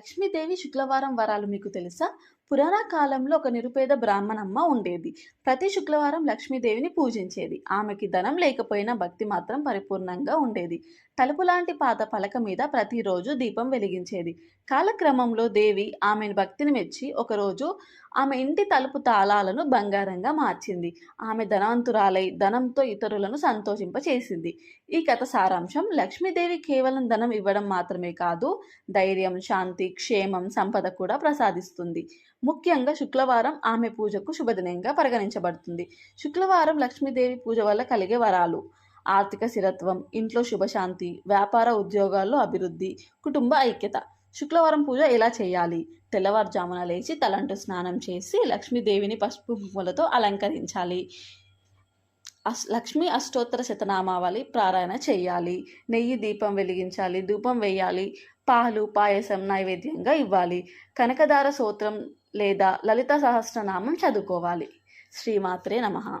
లక్ష్మీదేవి శుక్రవారం వరాలు మీకు తెలుసా? పురాణ కాలంలో ఒక నిరుపేద బ్రాహ్మణమ్మ ఉండేది. ప్రతి శుక్రవారం లక్ష్మీదేవిని పూజించేది. ఆమెకి ధనం లేకపోయినా భక్తి మాత్రం పరిపూర్ణంగా ఉండేది. తలుపు లాంటి పాత పలక మీద ప్రతిరోజు దీపం వెలిగించేది. కాలక్రమంలో దేవి ఆమె భక్తిని మెచ్చి ఒకరోజు ఆమె ఇంటి తలుపు తాళాలను బంగారంగా మార్చింది. ఆమె ధనవంతురాలై ధనంతో ఇతరులను సంతోషింపచేసింది. ఈ కథ సారాంశం లక్ష్మీదేవి కేవలం ధనం ఇవ్వడం మాత్రమే కాదు ధైర్యం శాంతి క్షేమం సంపద కూడా ప్రసాదిస్తుంది. ముఖ్యంగా శుక్రవారం ఆమె పూజకు శుభదినంగా పరిగణించబడుతుంది. శుక్రవారం లక్ష్మీదేవి పూజ వల్ల కలిగే వరాలు ఆర్థిక స్థిరత్వం ఇంట్లో శుభశాంతి వ్యాపార ఉద్యోగాల్లో అభివృద్ధి కుటుంబ ఐక్యత. శుక్రవారం పూజ ఎలా చేయాలి? తెల్లవారుజామున లేచి తలంటు స్నానం చేసి లక్ష్మీదేవిని పసుపు పువ్వులతో అలంకరించాలి. అస్ లక్ష్మీ అష్టోత్తర శతనామావళి ప్రారాయణ చేయాలి. నెయ్యి దీపం వెలిగించాలి ధూపం వేయాలి పాలు పాయసం నైవేద్యంగా ఇవ్వాలి. కనకదార సూత్రం లేదా లలిత సహస్రనామం చదువుకోవాలి. శ్రీమాత్రే నమః.